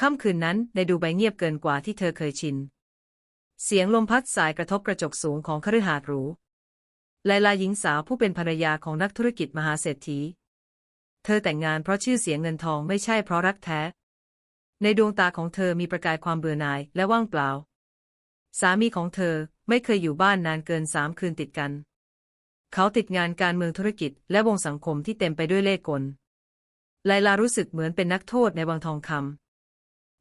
ค่ำคืนนั้นในดูไบเงียบเกินกว่าที่เธอเคยชิน เสียงลมพัดสายกระทบกระจกสูงของคฤหาสน์หรูไลลาหญิงสาวผู้เป็นภรรยาของนักธุรกิจมหาเศรษฐี เธอแต่งงานเพราะชื่อเสียงเงินทองไม่ใช่เพราะรักแท้ ในดวงตาของเธอมีประกายความเบื่อหน่ายและว่างเปล่า สามีของเธอไม่เคยอยู่บ้านนานเกินสามคืนติดกัน เขาติดงานการเมืองธุรกิจและวงสังคมที่เต็มไปด้วยเล่ห์กลไลลารู้สึกเหมือนเป็นนักโทษในวังทองคำ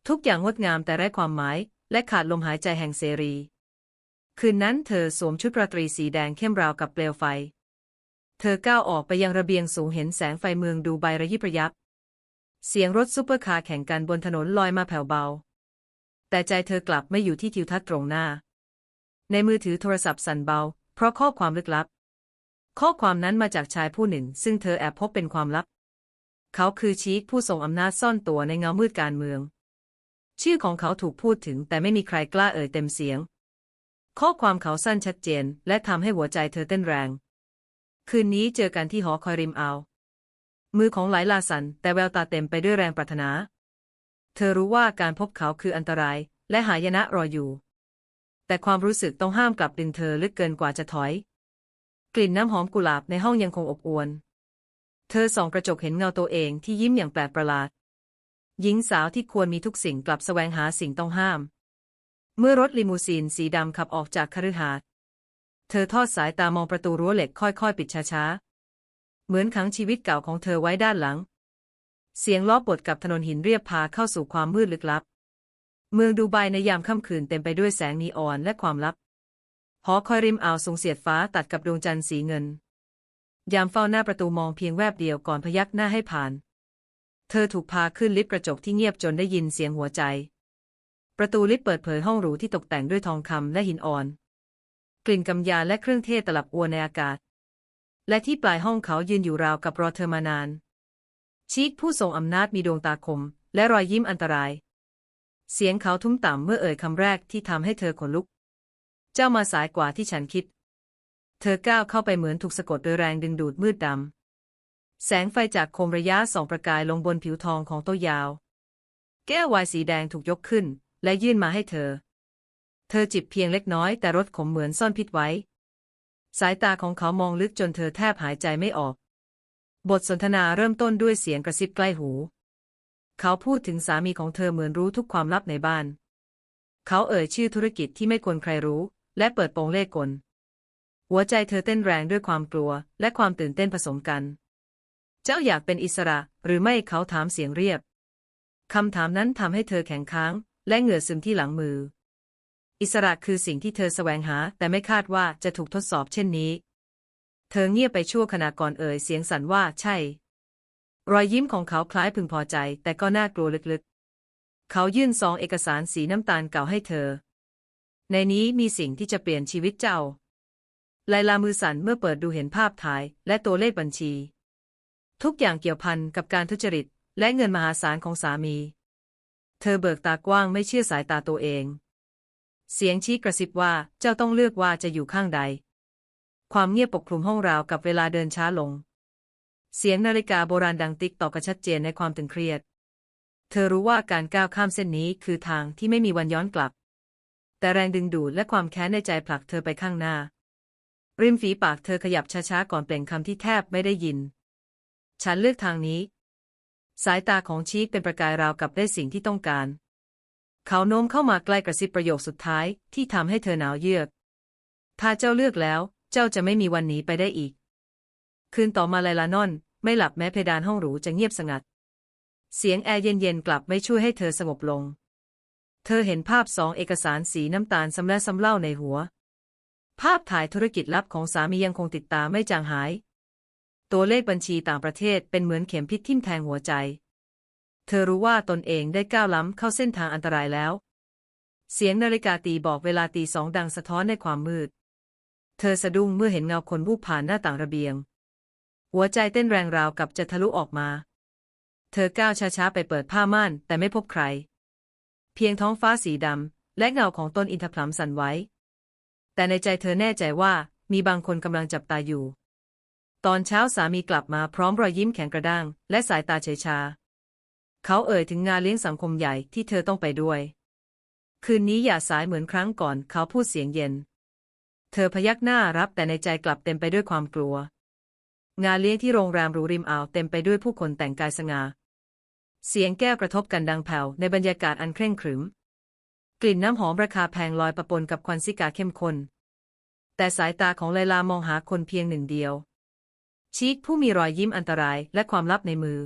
ทุกอย่างงดงามแต่ไร้ความหมาย และขาดลมหายใจแห่งเสรี คืนนั้นเธอสวมชุดราตรีสีแดงเข้มราวกับเปลวไฟ เธอก้าวออกไปยังระเบียงสูงเห็นแสงไฟเมืองดูไบระยิบระยับ เสียงรถซุปเปอร์คาร์แข่งกันบนถนนลอยมาแผ่วเบา แต่ใจเธอกลับไม่อยู่ที่ทิวทัศน์ตรงหน้า ในมือถือโทรศัพท์สั่นเบา เพราะข้อความลึกลับ ข้อความนั้นมาจากชายผู้หนึ่ง ซึ่งเธอแอบพบเป็นความลับ เขาคือชีคผู้ทรงอำนาจซ่อนตัวในเงามืดการเมือง ชื่อของเขาถูกพูดถึงแต่ไม่มีใครกล้าเอ่ยเต็มเสียง ข้อความเขาสั้นชัดเจน และทำให้หัวใจเธอเต้นแรง คืนนี้เจอกันที่หอคอยริมอ่าวมือของหลายลาสัน แต่แววตาเต็มไปด้วยแรงปรารถนา เธอรู้ว่าการพบเขาคืออันตราย และหายนะรออยู่ แต่ความรู้สึกต้องห้ามกลับดึงเธอลึกเกินกว่าจะถอย กลิ่นน้ำหอมกุหลาบในห้องยังคงอบอวล เธอส่องกระจกเห็นเงาตัวเองที่ยิ้มอย่างแปลกประหลาด หญิงสาวที่ควรมีทุกสิ่งกลับแสวงหาสิ่งต้องห้าม เมื่อรถลิมูซีนสีดำขับออกจากคฤหาสน์เธอทอดสายตามองประตูรั้วเหล็กค่อยๆ ปิดช้าๆ เหมือนขังชีวิตเก่าของเธอไว้ด้านหลัง เสียงล้อบดกับถนนหินเรียบพาเข้าสู่ความมืดลึกลับ เมืองดูไบในยามค่ำคืนเต็มไปด้วยแสงนีออนและความลับ หอคอยริมอ่าวสูงเสียดฟ้าตัดกับดวงจันทร์สีเงิน ยามเฝ้าหน้าประตูมองเพียงแวบเดียวก่อนพยักหน้าให้ผ่าน เธอถูกพาขึ้นลิฟต์กระจกที่เงียบจนได้ยินเสียงหัวใจ ประตูลิฟต์เปิดเผยห้องหรูที่ตกแต่งด้วยทองคำและหินอ่อน กลิ่นกำยาและเครื่องเทศตลับอวนในอากาศ และที่ปลายห้องเขายืนอยู่ราวกับรอเธอมานาน ชีคผู้ทรงอำนาจมีดวงตาคม และรอยยิ้มอันตราย เสียงเขาทุ้มต่ำเมื่อเอ่ยคำแรกที่ทำให้เธอขนลุก เจ้ามาสายกว่าที่ฉันคิด เธอก้าวเข้าไปเหมือนถูกสะกดโดยแรงดึงดูดมืดดำ แสงไฟจากโคมระยะสองประกายลงบนผิวทองของโต๊ะยาว แก้ววน์สีแดงถูกยกขึ้น และยื่นมาให้เธอ เธอจิบเพียงเล็กน้อยแต่รสขมเหมือนซ่อนพิษไว้ สายตาของเขามองลึกจนเธอแทบหายใจไม่ออก บทสนทนาเริ่มต้นด้วยเสียงกระซิบใกล้หู เขาพูดถึงสามีของเธอเหมือนรู้ทุกความลับในบ้าน เขาเอ่ยชื่อธุรกิจที่ไม่ควรใครรู้ และเปิดโปงเล่กล หัวใจเธอเต้นแรงด้วยความกลัว และความตื่นเต้นผสมกัน เจ้าอยากเป็นอิสระหรือไม่เขาถามเสียงเรียบ คำถามนั้นทำให้เธอแข็งค้าง และเหงื่อซึมที่หลังมือ อิสระคือสิ่งที่เธอแสวงหา แต่ไม่คาดว่าจะถูกทดสอบเช่นนี้ เธอเงียบไปชั่วขณะก่อนเอ่ยเสียงสั่นว่าใช่ รอยยิ้มของเขาคล้ายพึงพอใจ แต่ก็น่ากลัวลึกๆ เขายื่นซองเอกสารสีน้ำตาลเก่าให้เธอ ในนี้มีสิ่งที่จะเปลี่ยนชีวิตเจ้าไลลามือสั่นเมื่อเปิดดูเห็นภาพถ่ายและตัวเลขบัญชี ทุกอย่างเกี่ยวพันกับการทุจริต และเงินมหาศาลของสามี เธอเบิกตากว้างไม่เชื่อสายตาตัวเอง เสียงชี้กระซิบว่าเจ้าต้องเลือกว่าจะอยู่ข้างใด ความเงียบปกคลุมห้องราวกับเวลาเดินช้าลง เสียงนาฬิกาโบราณดังติ๊กต่อกระชัดเจนในความตึงเครียด เธอรู้ว่าการก้าวข้ามเส้นนี้คือทางที่ไม่มีวันย้อนกลับ แต่แรงดึงดูดและความแค้นในใจผลักเธอไปข้างหน้าริมฝีปากเธอขยับช้าๆก่อนเปล่งคำที่แทบไม่ได้ยิน ฉันเลือกทางนี้ สายตาของชีคเป็นประกายราวกับได้สิ่งที่ต้องการ เขาโน้มเข้ามาใกล้กระซิบประโยคสุดท้ายที่ทำให้เธอหนาวเยือก ถ้าเจ้าเลือกแล้ว เจ้าจะไม่มีวันหนีไปได้อีก คืนต่อมาไลลานอน ไม่หลับแม้เพดานห้องหรูจะเงียบสงัด เสียงแอร์เย็นๆกลับไม่ช่วยให้เธอสงบลง เธอเห็นภาพสองเอกสารสีน้ำตาลซ้ำและซ้ำเล่าในหัวภาพถ่ายธุรกิจลับของสามียังคงติดตามไม่จางหาย ตัวเลขบัญชีต่างประเทศเป็นเหมือนเข็มพิษทิ่มแทงหัวใจ เธอรู้ว่าตนเองได้ก้าวล้ำเข้าเส้นทางอันตรายแล้ว เสียงนาฬิกาตีบอกเวลาตีสองดังสะท้อนในความมืด เธอสะดุ้งเมื่อเห็นเงาคนวูบผ่านหน้าต่างระเบียง หัวใจเต้นแรงราวกับจะทะลุออกมา เธอก้าวช้าๆไปเปิดผ้าม่านแต่ไม่พบใคร เพียงท้องฟ้าสีดำและเงาของต้นอินทผลัมสั่นไหวแต่ในใจเธอแน่ใจว่ามีบางคนกำลังจับตาอยู่ ตอนเช้าสามีกลับมาพร้อมรอยยิ้มแข็งกระด้าง และสายตาเฉยชา เขาเอ่ยถึงงานเลี้ยงสังคมใหญ่ที่เธอต้องไปด้วย คืนนี้อย่าสายเหมือนครั้งก่อนเขาพูดเสียงเย็น เธอพยักหน้ารับแต่ในใจกลับเต็มไปด้วยความกลัว งานเลี้ยงที่โรงแรมหรูริมอ่าวเต็มไปด้วยผู้คนแต่งกายสง่าเสียงแก้วกระทบกันดังแผ่วในบรรยากาศอันเคร่งขรึม กลิ่นน้ำหอมราคาแพงลอยประปนกับควันซิกาเข้มข้นแต่สายตาของไลลามองหาคนเพียงหนึ่งเดียว ชีคผู้มีรอยยิ้มอันตรายและความลับในมือ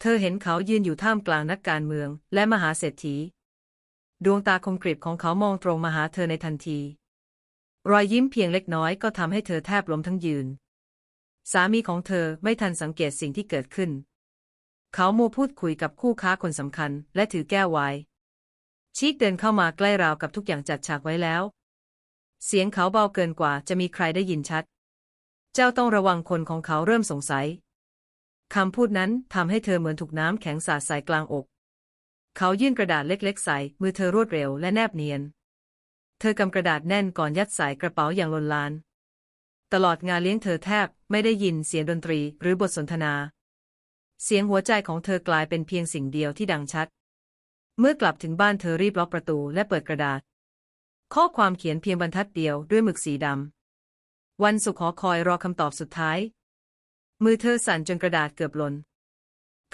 เธอเห็นเขายืนอยู่ท่ามกลางนักการเมืองและมหาเศรษฐี ดวงตาคมกริบของเขามองตรงมาหาเธอในทันที รอยยิ้มเพียงเล็กน้อยก็ทำให้เธอแทบล้มทั้งยืน สามีของเธอไม่ทันสังเกตสิ่งที่เกิดขึ้น เขาโมวพูดคุยกับคู่ค้าคนสำคัญและถือแก้วไวน์ชีคเดินเข้ามาใกล้ราวกับทุกอย่างจัดฉากไว้แล้ว เสียงเขาเบาเกินกว่าจะมีใครได้ยินชัด เจ้าต้องระวังคนของเขาเริ่มสงสัย คำพูดนั้นทำให้เธอเหมือนถูกน้ำแข็งสาดใส่กลางอก เขายื่นกระดาษเล็กๆ ใส่ มือเธอรวดเร็วและแนบเนียน เธอกำกระดาษแน่นก่อนยัดใส่กระเป๋าอย่างลนลาน ตลอดงานเลี้ยงเธอแทบไม่ได้ยินเสียงดนตรีหรือบทสนทนา เสียงหัวใจของเธอกลายเป็นเพียงสิ่งเดียวที่ดังชัด เมื่อกลับถึงบ้านเธอรีบล็อกประตูและเปิดกระดาษ ข้อความเขียนเพียงบรรทัดเดียวด้วยหมึกสีดำ วันศุกร์หอคอยรอคำตอบสุดท้าย มือเธอสั่นจนกระดาษเกือบหล่น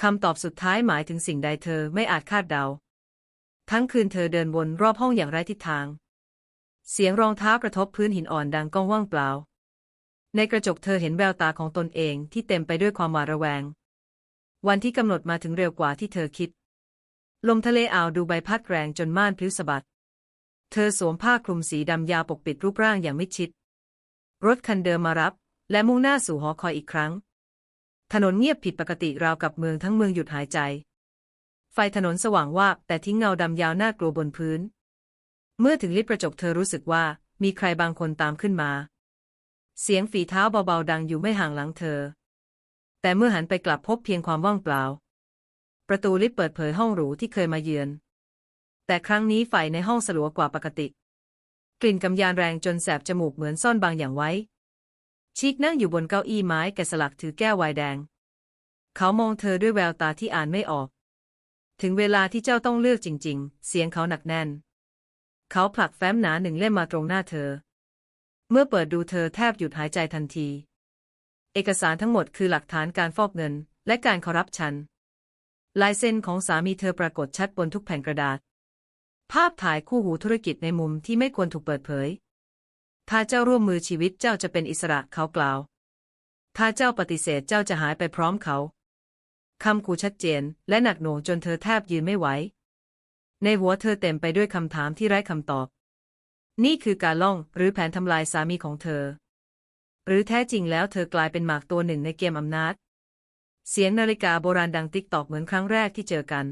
คำตอบสุดท้ายหมายถึงสิ่งใดเธอไม่อาจคาดเดา ทั้งคืนเธอเดินวนรอบห้องอย่างไร้ทิศทาง เสียงรองเท้ากระทบพื้นหินอ่อนดังก้องว่างเปล่า ในกระจกเธอเห็นแววตาของตนเองที่เต็มไปด้วยความหวาดระแวง วันที่กำหนดมาถึงเร็วกว่าที่เธอคิด ลมทะเลอ่าวดูใบพัดแรงจนม่านพลิ้วสะบัด เธอสวมผ้าคลุมสีดำยาวปกปิดรูปร่างอย่างมิดชิด รถคันเดิมมารับ และมุ่งหน้าสู่หอคอยอีกครั้ง ถนนเงียบผิดปกติราวกับเมืองทั้งเมืองหยุดหายใจ ไฟถนนสว่างวาบแต่ทิ้งเงาดำยาวน่ากลัวบนพื้น เมื่อถึงลิฟต์กระจกเธอรู้สึกว่ามีใครบางคนตามขึ้นมา เสียงฝีเท้าเบาๆดังอยู่ไม่ห่างหลังเธอ แต่เมื่อหันไปกลับพบเพียงความว่างเปล่า ประตูลิฟต์เปิดเผยห้องหรูที่เคยมาเยือน แต่ครั้งนี้ไฟในห้องสลัวกว่าปกติ กลิ่นกำยานแรงจนแสบจมูกเหมือนซ่อนบางอย่างไว้ชีกนั่งอยู่บนเก้าอี้ไม้แกะสลักถือแก้วไวน์แดง เขามองเธอด้วยแววตาที่อ่านไม่ออก ถึงเวลาที่เจ้าต้องเลือกจริง ๆ เสียงเขาหนักแน่น เขาผลักแฟ้มหนาหนึ่งเล่มมาตรงหน้าเธอ เมื่อเปิดดูเธอแทบหยุดหายใจทันที เอกสารทั้งหมดคือหลักฐานการฟอกเงินและการคอร์รัปชันลายเซ็นของสามีเธอปรากฏชัดบนทุกแผ่นกระดาษ ภาพถ่ายคู่หูธุรกิจในมุมที่ไม่ควรถูกเปิดเผย ถ้าเจ้าร่วมมือชีวิตเจ้าจะเป็นอิสระเขากล่าว ถ้าเจ้าปฏิเสธเจ้าจะหายไปพร้อมเขาคำขู่ชัดเจน และหนักหน่วงจนเธอแทบยืนไม่ไหว ในหัวเธอเต็มไปด้วยคำถามที่ไร้คำตอบ นี่คือการล่องหรือแผนทำลายสามีของเธอ หรือแท้จริงแล้วเธอกลายเป็นหมากตัวหนึ่งในเกมอำนาจ เสียงนาฬิกาโบราณดังติ๊กตอกเหมือนครั้งแรกที่เจอกัน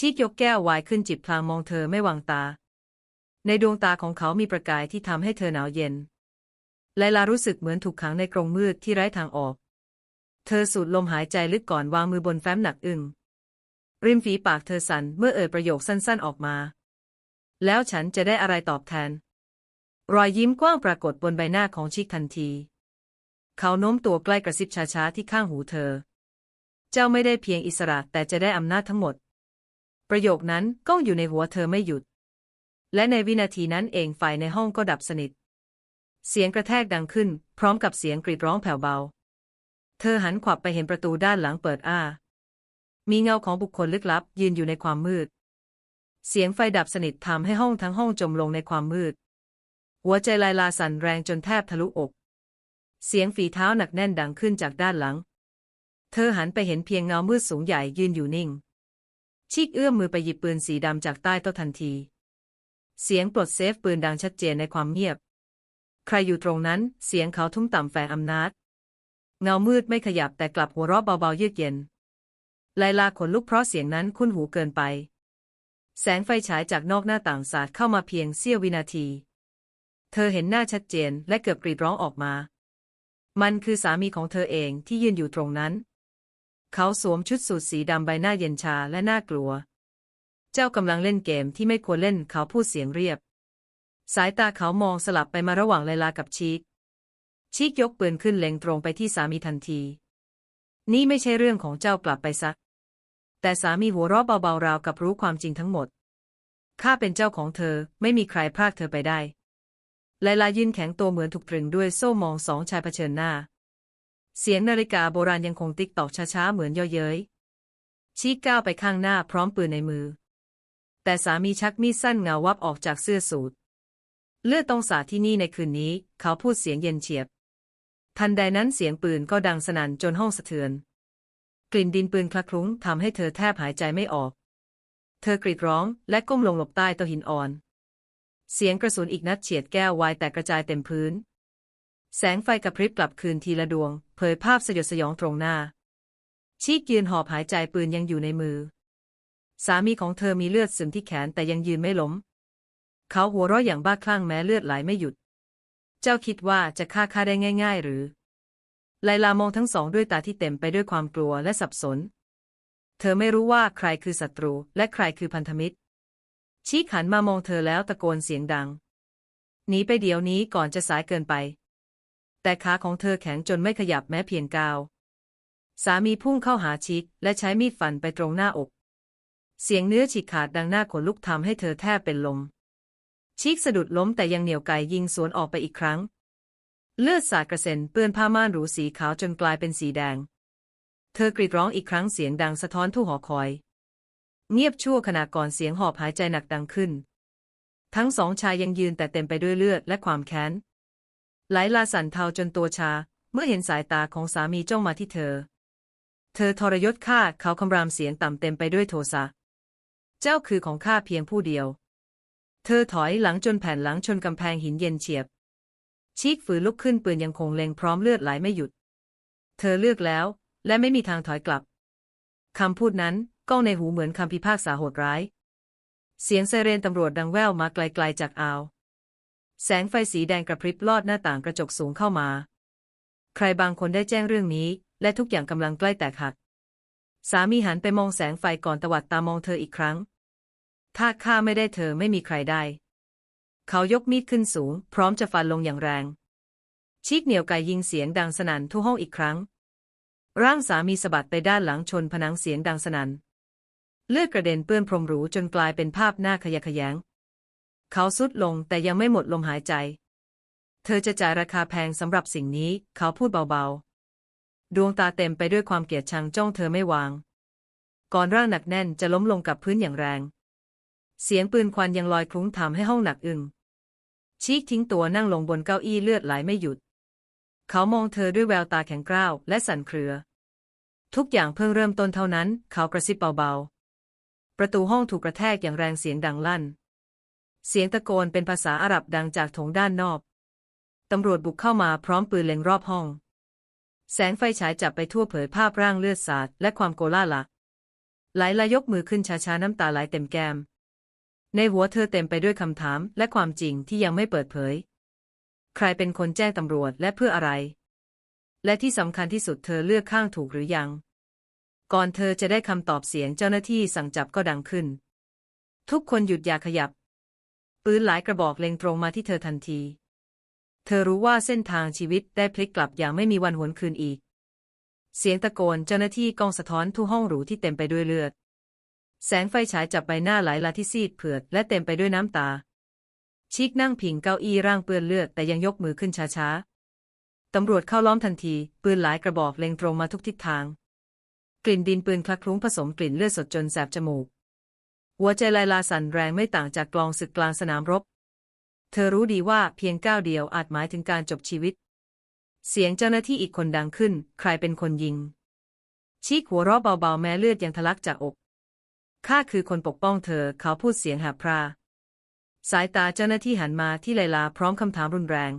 ชีกยกแก้วไวน์ขึ้นจิบพลางมองเธอไม่วางตา ในดวงตาของเขามีประกายที่ทำให้เธอหนาวเย็นไลลารู้สึกเหมือนถูกขังในกรงมืดที่ไร้ทางออก เธอสูดลมหายใจลึกก่อนวางมือบนแฟ้มหนักอึ้งริมฝีปากเธอสั่นเมื่อเอ่ยประโยคสั้น ๆออกมา แล้วฉันจะได้อะไรตอบแทน รอยยิ้มกว้างปรากฏบนใบหน้าของชิคทันที เขาโน้มตัวใกล้กระซิบช้าๆที่ข้างหูเธอ เจ้าไม่ได้เพียงอิสระแต่จะได้อำนาจทั้งหมด ประโยคนั้นก้องอยู่ในหัวเธอไม่หยุด และในวินาทีนั้นเองไฟในห้องก็ดับสนิท เสียงกระแทกดังขึ้น พร้อมกับเสียงกรีดร้องแผ่วเบา เธอหันขวับไปเห็นประตูด้านหลังเปิดอ้า มีเงาของบุคคลลึกลับ ยืนอยู่ในความมืด เสียงไฟดับสนิททำให้ห้องทั้งห้องจมลงในความมืด หัวใจลายลาสั่นแรงจนแทบทะลุอก เสียงฝีเท้าหนักแน่นดังขึ้นจากด้านหลัง เธอหันไปเห็นเพียงเงามืดสูงใหญ่ยืนอยู่นิ่ง ชีกเอื้อมมือไปหยิบปืนสีดำจากใต้โต๊ะทันที เสียงปลดเซฟปืนดังชัดเจนในความเงียบ ใครอยู่ตรงนั้น เสียงเขาทุ่มต่ำแฝงอำนาจ เงามืดไม่ขยับแต่กลับหัวเราะเบาๆเยือกเย็น ไลลาขนลุกเพราะเสียงนั้นคุ้นหูเกินไป แสงไฟฉายจากนอกหน้าต่างสาดเข้ามาเพียงเสี้ยววินาที เธอเห็นหน้าชัดเจนและเกือบกรีดร้องออกมา มันคือสามีของเธอเองที่ยืนอยู่ตรงนั้น เขาสวมชุดสูทสีดำใบหน้าเย็นชาและน่ากลัว เจ้ากำลังเล่นเกมที่ไม่ควรเล่นเขาพูดเสียงเรียบ สายตาเขามองสลับไปมาระหว่างไลลากับชีก ชีกยกปืนขึ้นเล็งตรงไปที่สามีทันที นี่ไม่ใช่เรื่องของเจ้ากลับไปซักแต่สามีหัวเราะเบาๆราวกับรู้ความจริงทั้งหมด ข้าเป็นเจ้าของเธอไม่มีใครพรากเธอไปได้ไลลายืนแข็งตัวเหมือนถูกตรึงด้วยโซ่มองสองชายเผชิญหน้า เสียงนาฬิกาโบราณยังคงติ๊กตอกช้าๆ เหมือนย่อเย้ย ชี้ก้าวไปข้างหน้าพร้อมปืนในมือ แต่สามีชักมีดสั้นเงาวับออกจากเสื้อสูทเลือดต้องสาที่นี่ในคืนนี้ เขาพูดเสียงเย็นเฉียบ ทันใดนั้นเสียงปืนก็ดังสนั่นจนห้องสะเทือน กลิ่นดินปืนคละคลุ้งทำให้เธอแทบหายใจไม่ออก เธอกรีดร้องและก้มลงหลบใต้โต๊ะหินอ่อน เสียงกระสุนอีกนัดเฉียดแก้ววายแตกกระจายเต็มพื้น แสงไฟกระพริบกลับคืนทีละดวง เผยภาพสยดสยองตรงหน้า ชีกยืนหอบหายใจปืนยังอยู่ในมือ สามีของเธอมีเลือดซึมที่แขนแต่ยังยืนไม่ล้ม เขาหัวเราะอย่างบ้าคลั่งแม้เลือดไหลไม่หยุด เจ้าคิดว่าจะฆ่าข้าได้ง่าย ๆ หรือ ไลลามองทั้งสองด้วยตาที่เต็มไปด้วยความกลัวและสับสน เธอไม่รู้ว่าใครคือศัตรูและใครคือพันธมิตร ชี้ขันมามองเธอแล้วตะโกนเสียงดังหนีไปเดี๋ยวนี้ก่อนจะสายเกินไป แต่ขาของเธอแข็งจนไม่ขยับแม้เพียงก้าว สามีพุ่งเข้าหาชิก และใช้มีดฟันไปตรงหน้าอก เสียงเนื้อฉีกขาดดังหน้าขนลุกทำให้เธอแทบเป็นลม ชิกสะดุดล้มแต่ยังเหนี่ยวไกยิงสวนออกไปอีกครั้ง เลือดสาดกระเซ็นเปื้อนผ้าม่านหรูสีขาวจนกลายเป็นสีแดง เธอกรีดร้องอีกครั้งเสียงดังสะท้อนทั่หอคอย เงียบชั่วขณะก่อนเสียงหอบหายใจหนักดังขึ้น ทั้งสองชายยังยืนแต่เต็มไปด้วยเลือดและความแค้น ไหลลาสั่นเทาจนตัวชา เมื่อเห็นสายตาของสามีจ้องมาที่เธอ เธอทรยศข้าเขาคำรามเสียงต่ำเต็มไปด้วยโทสะ เจ้าคือของข้าเพียงผู้เดียว เธอถอยหลังจนแผ่นหลังชนกำแพงหินเย็นเฉียบ ชีกฝืนลุกขึ้นปืนยังคงเล็งพร้อมเลือดไหลไม่หยุด เธอเลือกแล้ว และไม่มีทางถอยกลับคำพูดนั้นก้องในหูเหมือนคำพิพากษาโหดร้าย เสียงไซเรนตำรวจดังแว่วมาไกลๆจากอ่าว แสงไฟสีแดงกระพริบลอดหน้าต่างกระจกสูงเข้ามา ใครบางคนได้แจ้งเรื่องนี้ และทุกอย่างกำลังใกล้แตกหัก สามีหันไปมองแสงไฟก่อนตวัดตามองเธออีกครั้ง ถ้าข้าไม่ได้เธอไม่มีใครได้ เขายกมีดขึ้นสูง พร้อมจะฟันลงอย่างแรง ชีกเหนียวไกยิงเสียงดังสนั่นทั่วห้องอีกครั้ง ร่างสามีสะบัดไปด้านหลังชนผนังเสียงดังสนั่นเลือดกระเด็นเปื้อนพรมหรูจนกลายเป็นภาพหน้าขยะแขยง เขาสุดลงแต่ยังไม่หมดลมหายใจ เธอจะจ่ายราคาแพงสำหรับสิ่งนี้ เขาพูดเบาๆ ดวงตาเต็มไปด้วยความเกลียดชังจ้องเธอไม่วาง ก่อนร่างหนักแน่นจะล้มลงกับพื้นอย่างแรง เสียงปืนควันยังลอยคลุ้งทำให้ห้องหนักอึงชีกทิ้งตัวนั่งลงบนเก้าอี้เลือดไหลไม่หยุด เขามองเธอด้วยแววตาแข็งกร้าวและสั่นเครือ ทุกอย่างเพิ่งเริ่มต้นเท่านั้น เขากระซิบเบาๆ ประตูห้องถูกกระแทกอย่างแรงเสียงดังลั่น เสียงตะโกนเป็นภาษาอาหรับดังจากโถงด้านนอก ตำรวจบุกเข้ามาพร้อมปืนเล็งรอบห้อง แสงไฟฉายจับไปทั่วเผยภาพร่างเลือดสาดและความโกลาหละหลลายกมือขึ้นช้าๆน้ำตาไหลเต็มแก้ม ในหัวเธอเต็มไปด้วยคำถามและความจริงที่ยังไม่เปิดเผย ใครเป็นคนแจ้งตำรวจและเพื่ออะไร และที่สำคัญที่สุดเธอเลือกข้างถูกหรือยัง ก่อนเธอจะได้คำตอบเสียงเจ้าหน้าที่สั่งจับก็ดังขึ้น ทุกคนหยุดอย่าขยับ ปืนหลายกระบอกเล็งตรงมาที่เธอทันที เธอรู้ว่าเส้นทางชีวิตได้พลิกกลับอย่างไม่มีวันหวนคืนอีก เสียงตะโกนเจ้าหน้าที่กองสะท้อนทั่ห้องหรูที่เต็มไปด้วยเลือด แสงไฟฉายจับใบหน้าหลายลาที่ซีดเผือดและเต็มไปด้วยน้ำตา ชิกนั่งพิงเก้าอี้ร่างเปื้อนเลือดแต่ยังยกมือขึ้นช้าๆ ตำรวจเข้าล้อมทันที ปืนหลายกระบอกเล็งตรงมาทุกทิศทาง กลิ่นดินปืนคลักคลุ้งผสมกลิ่นเลือดสดจนแสบจมูก หัวใจไลลาสั่นแรงไม่ต่างจากกลองศึกกลางสนามรบ เธอรู้ดีว่าเพียงก้าวเดียวอาจหมายถึงการจบชีวิต เสียงเจ้าหน้าที่อีกคนดังขึ้น ใครเป็นคนยิง ชีกหัวเราะเบาๆแม้เลือดยังทะลักจากอกข้าคือคนปกป้องเธอเขาพูดเสียงหาพรา สายตาเจ้าหน้าที่หันมาที่ไลลาพร้อมคำถามรุนแรง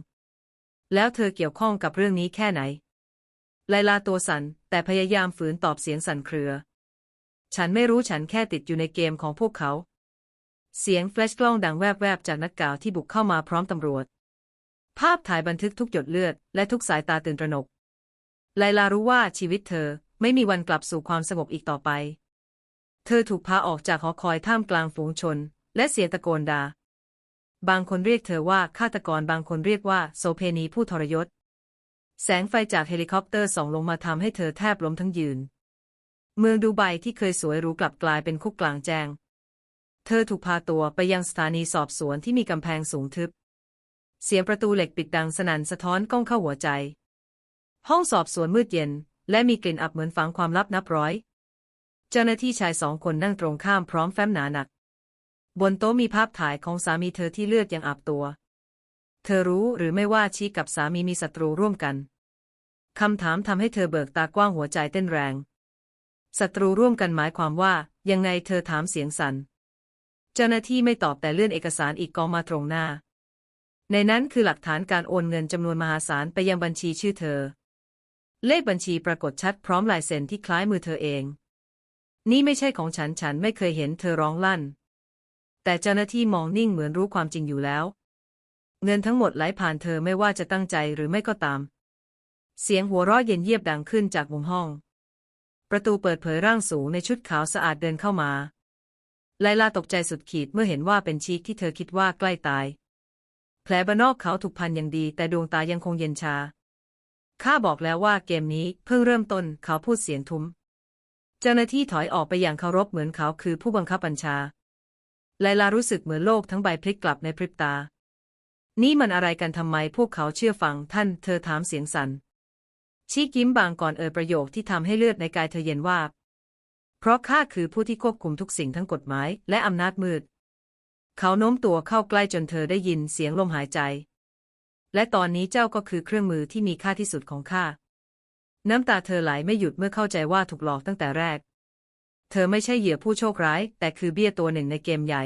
แล้วเธอเกี่ยวข้องกับเรื่องนี้แค่ไหน ไลลาตัวสั่นแต่พยายามฝืนตอบเสียงสั่นเครือ ฉันไม่รู้ฉันแค่ติดอยู่ในเกมของพวกเขา เสียงแฟลชกล้องดังแวบๆจากนักข่าวที่บุกเข้ามาพร้อมตำรวจ ภาพถ่ายบันทึกทุกหยดเลือด และทุกสายตาตื่นตระหนก ไลลารู้ว่าชีวิตเธอไม่มีวันกลับสู่ความสงบอีกต่อไป เธอถูกพาออกจากหอคอยท่ามกลางฝูงชน และเสียงตะโกนดา่าบางคนเรียกเธอว่าฆาตกรบางคนเรียกว่าโสเพณีผู้ทรยศ แสงไฟจากเฮลิคอปเตอร์ส่องลงมาทำให้เธอแทบล้มทั้งยืน เมืองดูไบที่เคยสวยหรูกลับกลายเป็นคุกกลางแจ้ง เธอถูกพาตัวไปยังสถานีสอบสวนที่มีกำแพงสูงทึบ เสียงประตูเหล็กปิดดังสนั่นสะท้อนก้องเข้าหัวใจ ห้องสอบสวนมืดเย็น และมีกลิ่นอับเหมือนฝังความลับนับร้อย เจ้าหน้าที่ชายสองคนนั่งตรงข้ามพร้อมแฟ้มหนาหนัก บนโต๊ะมีภาพถ่ายของสามีเธอที่เลือดยังอาบตัว เธอรู้หรือไม่ว่าชีกับสามีมีศัตรูร่วมกันคำถามทำให้เธอเบิกตากว้างหัวใจเต้นแรง ศัตรูร่วมกันหมายความว่า ยังไงเธอถามเสียงสัน่น เจ้าหน้าที่ไม่ตอบแต่เลื่อนเอกสารอีกกองมาตรงหน้า ในนั้นคือหลักฐานการโอนเงินจำนวนมหาศาลไปยังบัญชีชื่อเธอ เลขบัญชีปรากฏชัดพร้อมลายเซ็นที่คล้ายมือเธอเอง นี่ไม่ใช่ของฉันฉันไม่เคยเห็นเธอร้องลั่น แต่เจ้าหน้าที่มองนิ่งเหมือนรู้ความจริงอยู่แล้ว เงินทั้งหมดไหลผ่านเธอไม่ว่าจะตั้งใจหรือไม่ก็ตาม เสียงหัวเราะเย็นเยียบดังขึ้นจากมุมห้อง ประตูเปิดเผยร่างสูงในชุดขาวสะอาดเดินเข้ามาไลลาตกใจสุดขีดเมื่อเห็นว่าเป็นชีกที่เธอคิดว่าใกล้ตาย แผลบนนอกเขาถูกพันอย่างดี แต่ดวงตายังคงเย็นชา ข้าบอกแล้วว่าเกมนี้เพิ่งเริ่มต้นเขาพูดเสียงทุ้ม เจ้าหน้าที่ถอยออกไปอย่างเคารพเหมือนเขาคือผู้บังคับบัญชา ไลลารู้สึกเหมือนโลกทั้งใบพลิกกลับในพริบตา นี่มันอะไรกันทำไมพวกเขาเชื่อฟังท่าน เธอถามเสียงสัน่น ชีกยิ้มบางก่อนเอ่ยประโยคที่ทำให้เลือดในกายเธอเย็นวาบ เพราะข้าคือผู้ที่ควบคุมทุกสิ่งทั้งกฎหมายและอำนาจมืด เขาโน้มตัวเข้าใกล้จนเธอได้ยินเสียงลมหายใจ และตอนนี้เจ้าก็คือเครื่องมือที่มีค่าที่สุดของข้า น้ำตาเธอไหลไม่หยุดเมื่อเข้าใจว่าถูกหลอกตั้งแต่แรก เธอไม่ใช่เหยื่อผู้โชคร้าย แต่คือเบี้ยตัวหนึ่งในเกมใหญ่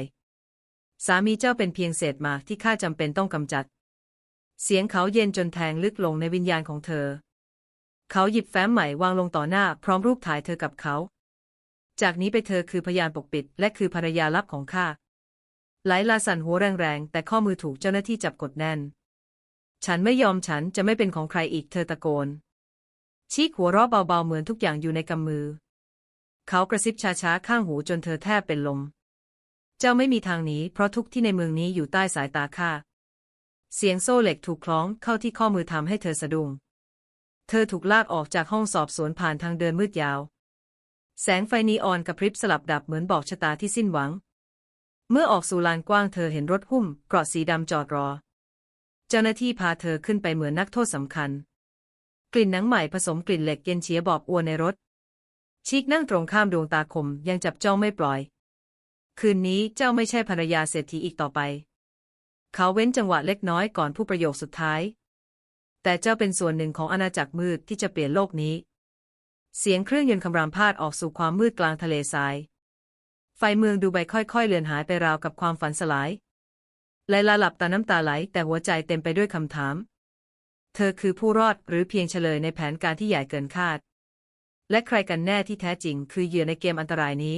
สามีเจ้าเป็นเพียงเศษหมากที่ข้าจำเป็นต้องกำจัด เสียงเขาเย็นจนแทงลึกลงในวิญญาณของเธอ เขาหยิบแฟ้มใหม่วางลงต่อหน้าพร้อมรูปถ่ายเธอกับเขา จากนี้ไปเธอคือพยานปกปิด และคือภรรยาลับของข้าไหลลาสั่นหัวแรงๆ แต่ข้อมือถูกเจ้าหน้าที่จับกดแน่น ฉันไม่ยอมฉันจะไม่เป็นของใครอีกเธอตะโกน ชี้หัวเราะเบาๆ เหมือนทุกอย่างอยู่ในกำมือ เขากระซิบช้าๆ ข้างหูจนเธอแทบเป็นลม เจ้าไม่มีทางหนีเพราะทุกที่ในเมืองนี้อยู่ใต้สายตาข้า เสียงโซ่เหล็กถูกคล้องเข้าที่ข้อมือทำให้เธอสะดุ้ง เธอถูกลากออกจากห้องสอบสวนผ่านทางเดินมืดยาว แสงไฟนีออนกระพริบสลับดับเหมือนบอกชะตาที่สิ้นหวัง เมื่อออกสู่ลานกว้างเธอเห็นรถหุ้มเกราะสีดำจอดรอ เจ้าหน้าที่พาเธอขึ้นไปเหมือนนักโทษสำคัญ กลิ่นหนังใหม่ผสมกลิ่นเหล็กเย็นเฉียบอบอวนในรถ ชิกนั่งตรงข้ามดวงตาคมยังจับจ้องไม่ปล่อย คืนนี้เจ้าไม่ใช่ภรรยาเศรษฐีอีกต่อไป เขาเว้นจังหวะเล็กน้อยก่อนผู้ประโยคสุดท้าย แต่เจ้าเป็นส่วนหนึ่งของอาณาจักรมืดที่จะเปลี่ยนโลกนี้ เสียงเครื่องยนต์คำรามพาดออกสู่ความมืดกลางทะเลทราย ไฟเมืองดูใบค่อยๆ เลือนหายไปราวกับความฝันสลายไลลาหลับตาน้ำตาไหล แต่หัวใจเต็มไปด้วยคำถาม เธอคือผู้รอดหรือเพียงเฉลยในแผนการที่ใหญ่เกินคาด และใครกันแน่ที่แท้จริงคือเหยื่อในเกมอันตรายนี้